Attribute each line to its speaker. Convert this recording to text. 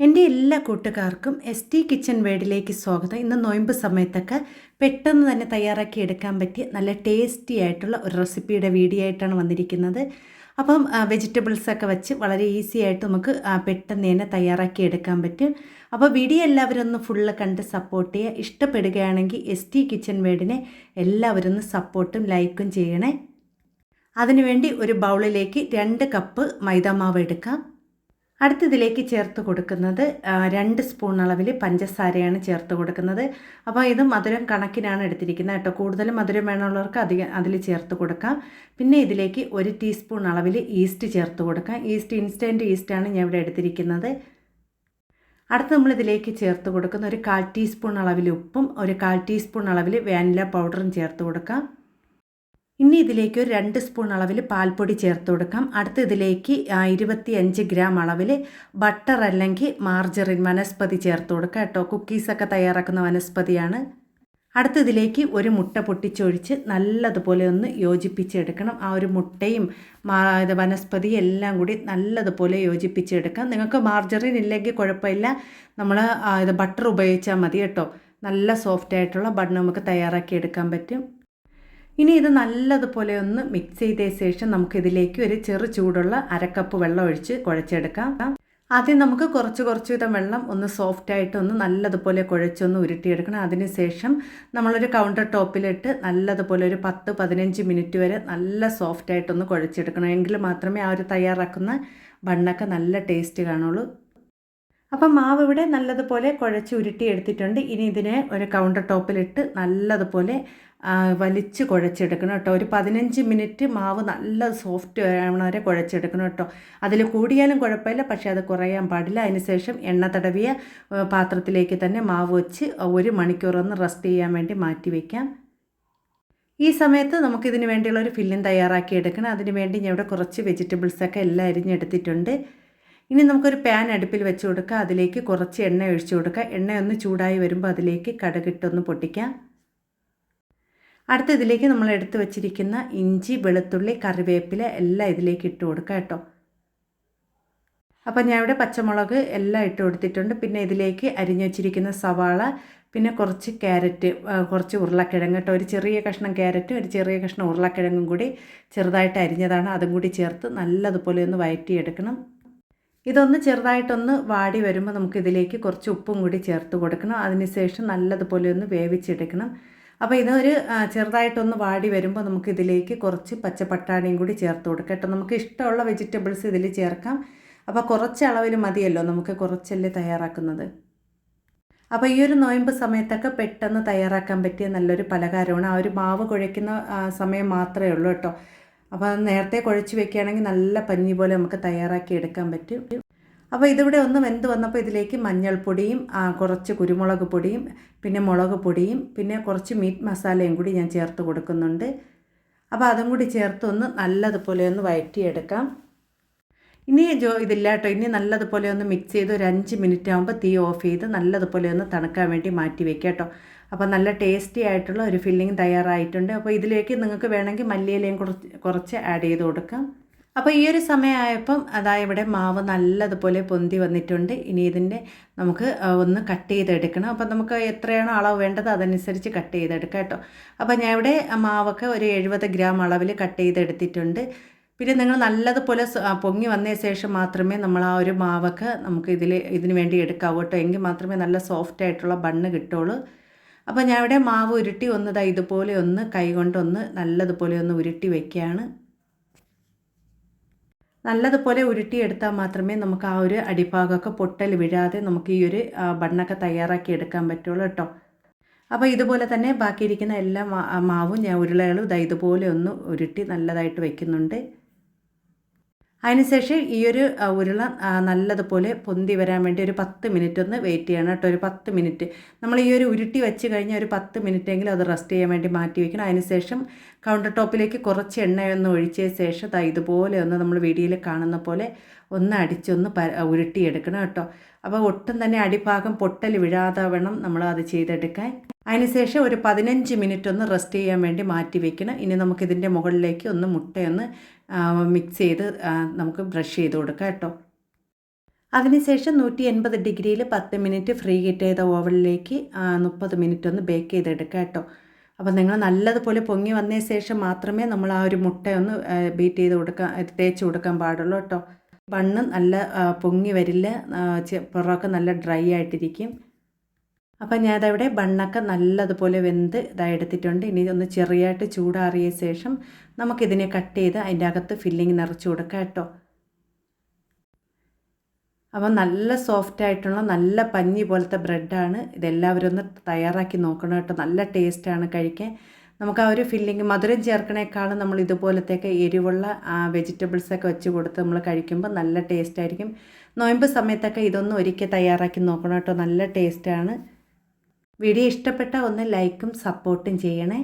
Speaker 1: എന്റെ എല്ലാ കൂട്ടുകാർക്കും എസ് ടി കിച്ചൺ വേഡിലേക്ക് സ്വാഗതം. ഇന്ന് നോയമ്പ് സമയത്തൊക്കെ പെട്ടെന്ന് തന്നെ തയ്യാറാക്കി എടുക്കാൻ പറ്റിയ നല്ല ടേസ്റ്റി ആയിട്ടുള്ള ഒരു റെസിപ്പിയുടെ വീഡിയോ ആയിട്ടാണ് വന്നിരിക്കുന്നത്. അപ്പം വെജിറ്റബിൾസൊക്കെ വെച്ച് വളരെ ഈസി ആയിട്ട് നമുക്ക് പെട്ടെന്ന് തന്നെ തയ്യാറാക്കി എടുക്കാൻ പറ്റും. അപ്പോൾ വീഡിയോ എല്ലാവരും ഒന്ന് ഫുള്ള് കണ്ട് സപ്പോർട്ട് ചെയ്യുക. ഇഷ്ടപ്പെടുകയാണെങ്കിൽ എസ് ടി കിച്ചൺ വേഡിനെ എല്ലാവരും ഒന്ന് സപ്പോർട്ടും ലൈക്കും ചെയ്യണേ. അതിനുവേണ്ടി ഒരു ബൗളിലേക്ക് രണ്ട് കപ്പ് മൈദാമാവ് എടുക്കാം. അടുത്തതിലേക്ക് ചേർത്ത് കൊടുക്കുന്നത് രണ്ട് സ്പൂൺ അളവിൽ പഞ്ചസാരയാണ് ചേർത്ത് കൊടുക്കുന്നത്. അപ്പോൾ ഇത് മധുരം കണക്കിനാണ് എടുത്തിരിക്കുന്നത് കേട്ടോ. കൂടുതൽ മധുരം വേണമുള്ളവർക്ക് അധികം അതിൽ ചേർത്ത് കൊടുക്കാം. പിന്നെ ഇതിലേക്ക് ഒരു ടീസ്പൂൺ അളവിൽ ഈസ്റ്റ് ചേർത്ത് കൊടുക്കാം. ഈസ്റ്റ് ഇൻസ്റ്റന്റ് ഈസ്റ്റാണ് ഞാൻ ഇവിടെ എടുത്തിരിക്കുന്നത്. അടുത്ത് നമ്മൾ ഇതിലേക്ക് ചേർത്ത് കൊടുക്കുന്ന ഒരു കാൽ ടീസ്പൂൺ അളവിൽ ഉപ്പും ഒരു കാൽ ടീസ്പൂൺ അളവിൽ വാനില പൗഡറും ചേർത്ത് കൊടുക്കാം. ഇനി ഇതിലേക്ക് ഒരു രണ്ട് സ്പൂൺ അളവിൽ പാൽപ്പൊടി ചേർത്ത് കൊടുക്കാം. അടുത്ത ഇതിലേക്ക് ഇരുപത്തി അഞ്ച് ഗ്രാം അളവിൽ ബട്ടർ അല്ലെങ്കിൽ മാർജറിൻ വനസ്പതി ചേർത്ത് കൊടുക്കുക കേട്ടോ. കുക്കീസൊക്കെ തയ്യാറാക്കുന്ന വനസ്പതിയാണ്. അടുത്ത ഇതിലേക്ക് ഒരു മുട്ട പൊട്ടിച്ചൊഴിച്ച് നല്ലതുപോലെ ഒന്ന് യോജിപ്പിച്ചെടുക്കണം. ആ ഒരു മുട്ടയും വനസ്പതി എല്ലാം കൂടി നല്ലതുപോലെ യോജിപ്പിച്ചെടുക്കാം. നിങ്ങൾക്ക് മാർജറിൻ ഇല്ലെങ്കിൽ കുഴപ്പമില്ല. നമ്മൾ ഇത് ബട്ടർ ഉപയോഗിച്ചാൽ മതി കേട്ടോ. നല്ല സോഫ്റ്റ് ആയിട്ടുള്ള ബട്ടർ നമുക്ക് തയ്യാറാക്കി എടുക്കാൻ പറ്റും. ഇനി ഇത് നല്ലതുപോലെ ഒന്ന് മിക്സ് ചെയ്ത ശേഷം നമുക്ക് ഇതിലേക്ക് ഒരു ചെറു ചൂടുള്ള അരക്കപ്പ് വെള്ളം ഒഴിച്ച് കുഴച്ചെടുക്കാം. ആദ്യം നമുക്ക് കുറച്ച് കുറച്ച് വിധം വെള്ളം ഒന്ന് സോഫ്റ്റ് ആയിട്ട് ഒന്ന് നല്ലതുപോലെ കുഴച്ചൊന്ന് ഉരുട്ടിയെടുക്കണം. അതിനുശേഷം നമ്മളൊരു കൗണ്ടർ ടോപ്പിലിട്ട് നല്ലതുപോലെ ഒരു പത്ത് പതിനഞ്ച് മിനിറ്റ് വരെ നല്ല സോഫ്റ്റ് ആയിട്ടൊന്ന് കുഴച്ചെടുക്കണം. എങ്കിൽ മാത്രമേ ആ ഒരു തയ്യാറാക്കുന്ന ബണ്ണൊക്കെ നല്ല ടേസ്റ്റ് കാണുള്ളൂ. അപ്പം മാവ് ഇവിടെ നല്ലതുപോലെ കുഴച്ച് ഉരുട്ടി എടുത്തിട്ടുണ്ട്. ഇനി ഇതിനെ ഒരു കൗണ്ടർ ടോപ്പിലിട്ട് നല്ലതുപോലെ വലിച്ച് കുഴച്ചെടുക്കണം കേട്ടോ. ഒരു പതിനഞ്ച് മിനിറ്റ് മാവ് നല്ല സോഫ്റ്റ് ആവണ വരെ കുഴച്ചെടുക്കണം കേട്ടോ. അതിൽ കൂടിയാലും കുഴപ്പമില്ല പക്ഷേ അത് കുറയാൻ പാടില്ല. അതിനുശേഷം എണ്ണ തടവിയ പാത്രത്തിലേക്ക് തന്നെ മാവ് വെച്ച് ഒരു മണിക്കൂറൊന്ന് റെസ്റ്റ് ചെയ്യാൻ വേണ്ടി മാറ്റി വയ്ക്കാം ഈ സമയത്ത് നമുക്കിതിന് വേണ്ടിയുള്ള ഒരു ഫില്ലിംഗ് തയ്യാറാക്കി എടുക്കണം. അതിന് വേണ്ടി ഞാൻ ഇവിടെ കുറച്ച് വെജിറ്റബിൾസൊക്കെ എല്ലാം അരിഞ്ഞെടുത്തിട്ടുണ്ട്. ഇനി നമുക്കൊരു പാൻ അടുപ്പിൽ വെച്ച് കൊടുക്കുക അതിലേക്ക് കുറച്ച് എണ്ണ ഒഴിച്ചു കൊടുക്കുക ഒന്ന് ചൂടായി വരുമ്പോൾ അതിലേക്ക് കടകിട്ടൊന്ന് പൊട്ടിക്കാം. അടുത്ത ഇതിലേക്ക് നമ്മൾ എടുത്തു വെച്ചിരിക്കുന്ന ഇഞ്ചി വെളുത്തുള്ളി കറിവേപ്പില എല്ലാം ഇതിലേക്ക് ഇട്ട് കൊടുക്കുക കേട്ടോ. അപ്പം ഞാൻ ഇവിടെ പച്ചമുളക് എല്ലാം ഇട്ട് കൊടുത്തിട്ടുണ്ട്. പിന്നെ ഇതിലേക്ക് അരിഞ്ഞു വെച്ചിരിക്കുന്ന സവാള പിന്നെ കുറച്ച് ക്യാരറ്റ് കുറച്ച് ഉരുളക്കിഴങ്ങ് കേട്ടോ. ഒരു ചെറിയ കഷ്ണം ക്യാരറ്റും ഒരു ചെറിയ കഷ്ണം ഉരുളക്കിഴങ്ങും കൂടി ചെറുതായിട്ട് അരിഞ്ഞതാണ്. അതും കൂടി ചേർത്ത് നല്ലതുപോലെ ഒന്ന് വഴറ്റിയെടുക്കണം ഇതൊന്ന് ചെറുതായിട്ടൊന്ന് വാടി വരുമ്പോൾ നമുക്ക് ഇതിലേക്ക് കുറച്ച് ഉപ്പും കൂടി ചേർത്ത് കൊടുക്കണം. അതിനുശേഷം നല്ലതുപോലെ ഒന്ന് വേവിച്ചെടുക്കണം. അപ്പോൾ ഇതൊരു ചെറുതായിട്ടൊന്ന് വാടി വരുമ്പോൾ നമുക്ക് ഇതിലേക്ക് കുറച്ച് പച്ചപ്പട്ടാണിയും കൂടി ചേർത്ത് കൊടുക്കാം. കേട്ടോ നമുക്ക് ഇഷ്ടമുള്ള വെജിറ്റബിൾസ് ഇതിൽ ചേർക്കാം. അപ്പോൾ കുറച്ച് അളവിൽ മതിയല്ലോ നമുക്ക് കുറച്ചല്ലേ തയ്യാറാക്കുന്നത്. അപ്പോൾ ഈ ഒരു നോയമ്പ് സമയത്തൊക്കെ പെട്ടെന്ന് തയ്യാറാക്കാൻ പറ്റിയ നല്ലൊരു പലഹാരമാണ്. ആ ഒരു മാവ് കുഴയ്ക്കുന്ന സമയം മാത്രമേ ഉള്ളൂ കേട്ടോ. അപ്പോൾ അത് നേരത്തെ കുഴച്ച് വെക്കുകയാണെങ്കിൽ നല്ല പഞ്ഞി പോലെ നമുക്ക് തയ്യാറാക്കി എടുക്കാൻ പറ്റും. അപ്പോൾ ഇതിവിടെ ഒന്ന് വെന്ത് വന്നപ്പോൾ ഇതിലേക്ക് മഞ്ഞൾപ്പൊടിയും കുറച്ച് കുരുമുളക് പൊടിയും പിന്നെ മുളക് പൊടിയും പിന്നെ കുറച്ച് മീറ്റ് മസാലയും കൂടി ഞാൻ ചേർത്ത് കൊടുക്കുന്നുണ്ട്. അപ്പോൾ അതും കൂടി ചേർത്ത് ഒന്ന് നല്ലതുപോലെ ഒന്ന് വഴറ്റിയെടുക്കാം. ഇനി ജോ ഇതില്ല കേട്ടോ ഇനി നല്ലതുപോലെ ഒന്ന് മിക്സ് ചെയ്ത് ഒരു അഞ്ച് മിനിറ്റ് ആകുമ്പോൾ തീ ഓഫ് ചെയ്ത് നല്ലതുപോലെ ഒന്ന് തണുക്കാൻ വേണ്ടി മാറ്റി വെക്കുക കേട്ടോ. അപ്പോൾ നല്ല ടേസ്റ്റി ആയിട്ടുള്ള ഒരു ഫില്ലിംഗ് തയ്യാറായിട്ടുണ്ട്. അപ്പോൾ ഇതിലേക്ക് നിങ്ങൾക്ക് വേണമെങ്കിൽ മല്ലിയിലയും കുറച്ച് കുറച്ച് ആഡ് ചെയ്ത് കൊടുക്കാം. അപ്പോൾ ഈ ഒരു സമയമായപ്പം അതാ ഇവിടെ മാവ് നല്ലതുപോലെ പൊന്തി വന്നിട്ടുണ്ട്. ഇനി ഇതിന്റെ നമുക്ക് ഒന്ന് കട്ട് ചെയ്തെടുക്കണം. അപ്പോൾ നമുക്ക് എത്രയാണോ അളവ് വേണ്ടത് അതനുസരിച്ച് കട്ട് ചെയ്തെടുക്കാം കേട്ടോ. അപ്പോൾ ഞാൻ ഇവിടെ മാവൊക്കെ ഒരു എഴുപത് ഗ്രാം അളവിൽ കട്ട് ചെയ്തെടുത്തിട്ടുണ്ട്. പിന്നെ നിങ്ങൾ നല്ലതുപോലെ പൊങ്ങി വന്ന ശേഷം മാത്രമേ നമ്മൾ ആ ഒരു മാവൊക്കെ നമുക്ക് ഇതിൽ ഇതിന് വേണ്ടി എടുക്കാവൂ കേട്ടോ. എങ്കിൽ മാത്രമേ നല്ല സോഫ്റ്റ് ആയിട്ടുള്ള ബണ്ണ് കിട്ടുള്ളൂ. അപ്പോൾ ഞാൻ ഇവിടെ മാവ് ഉരുട്ടി ഒന്ന് ദാ ഇതുപോലെ ഒന്ന് കൈ കൊണ്ടൊന്ന് നല്ലതുപോലെ ഒന്ന് ഉരുട്ടി വയ്ക്കുകയാണ് നല്ലതുപോലെ ഉരുട്ടിയെടുത്താൽ മാത്രമേ നമുക്ക് ആ ഒരു അടിഭാഗമൊക്കെ പൊട്ടൽ വീഴാതെ നമുക്ക് ഈ ഒരു ബണ്ണൊക്കെ തയ്യാറാക്കി എടുക്കാൻ പറ്റുള്ളൂ കേട്ടോ. അപ്പോൾ ഇതുപോലെ തന്നെ ബാക്കിയിരിക്കുന്ന എല്ലാ മാവും ഞാൻ ഉരുളകളും ഇതാ ഇതുപോലെ ഒന്ന് ഉരുട്ടി നല്ലതായിട്ട് വയ്ക്കുന്നുണ്ട് അതിനുശേഷം ഈ ഒരു ഉരുള നല്ലതുപോലെ പൊന്തി വരാൻ വേണ്ടി ഒരു പത്ത് മിനിറ്റ് ഒന്ന് വെയിറ്റ് ചെയ്യണം കേട്ടോ. ഒരു പത്ത് മിനിറ്റ് നമ്മൾ ഈ ഒരു ഉരുട്ടി വെച്ച് കഴിഞ്ഞാൽ ഒരു പത്ത് മിനിറ്റെങ്കിലും അത് റെസ്റ്റ് ചെയ്യാൻ വേണ്ടി മാറ്റി വയ്ക്കണം അതിനുശേഷം കൗണ്ടർ ടോപ്പിലേക്ക് കുറച്ച് എണ്ണയൊന്ന് ഒഴിച്ച ശേഷം ദാ ഇതുപോലെ ഒന്ന് നമ്മൾ വീഡിയോയിൽ കാണുന്ന പോലെ ഒന്ന് അടിച്ചൊന്ന് പ ഉരുട്ടിയെടുക്കണം കേട്ടോ. അപ്പോൾ ഒട്ടും തന്നെ അടിഭാഗം പൊട്ടൽ വീഴാതെ വേണം നമ്മൾ അത് ചെയ്തെടുക്കാൻ. അതിനുശേഷം ഒരു പതിനഞ്ച് മിനിറ്റ് ഒന്ന് റെസ്റ്റ് ചെയ്യാൻ വേണ്ടി മാറ്റി വെക്കണം. ഇനി നമുക്കിതിന്റെ മുകളിലേക്ക് ഒന്ന് മുട്ടയൊന്ന് മിക്സ് ചെയ്ത് നമുക്ക് ബ്രഷ് ചെയ്ത് കൊടുക്കാം കേട്ടോ. അതിനുശേഷം നൂറ്റി എൺപത് ഡിഗ്രിയിൽ പത്ത് മിനിറ്റ് ഫ്രീ ഹീറ്റ് ചെയ്ത ഓവനിലേക്ക് മുപ്പത് മിനിറ്റ് ഒന്ന് ബേക്ക് ചെയ്തെടുക്കാം കേട്ടോ. അപ്പോൾ നിങ്ങൾ നല്ലതുപോലെ പൊങ്ങി വന്നതിന് ശേഷം മാത്രമേ നമ്മൾ ആ ഒരു മുട്ടയൊന്ന് ബീറ്റ് ചെയ്ത് കൊടുക്കാൻ തേച്ച് കൊടുക്കാൻ പാടുള്ളൂ കേട്ടോ. ബണ്ണ് നല്ല പൊങ്ങി വരില്ല പുറമൊക്കെ നല്ല ഡ്രൈ ആയിട്ടിരിക്കും. അപ്പം ഞാനതവിടെ ബണ്ണൊക്കെ നല്ലതുപോലെ വെന്ത് ഇതാ എടുത്തിട്ടുണ്ട് ഇനി ഒന്ന് ചെറിയായിട്ട് ചൂടാറിയ ശേഷം നമുക്കിതിനെ കട്ട് ചെയ്ത് അതിന്റെ അകത്ത് ഫില്ലിങ് നിറച്ച് കൊടുക്കാം കേട്ടോ. അപ്പം നല്ല സോഫ്റ്റ് ആയിട്ടുള്ള നല്ല പഞ്ഞി പോലത്തെ ബ്രെഡാണ്. ഇതെല്ലാവരും ഒന്ന് തയ്യാറാക്കി നോക്കണം കേട്ടോ. നല്ല ടേസ്റ്റാണ് കഴിക്കാൻ. നമുക്ക് ആ ഒരു ഫില്ലിങ് മധുരം ചേർക്കണേക്കാളും നമ്മൾ ഇതുപോലത്തെയൊക്കെ എരിവുള്ള വെജിറ്റബിൾസൊക്കെ വെച്ച് കൊടുത്ത് നമ്മൾ കഴിക്കുമ്പോൾ നല്ല ടേസ്റ്റായിരിക്കും. നോയമ്പ് സമയത്തൊക്കെ ഇതൊന്നും ഒരിക്കൽ തയ്യാറാക്കി നോക്കണം കേട്ടോ. നല്ല ടേസ്റ്റാണ്. വീഡിയോ ഇഷ്ടപ്പെട്ട ഒന്ന് ലൈക്കും സപ്പോർട്ടും ചെയ്യണേ.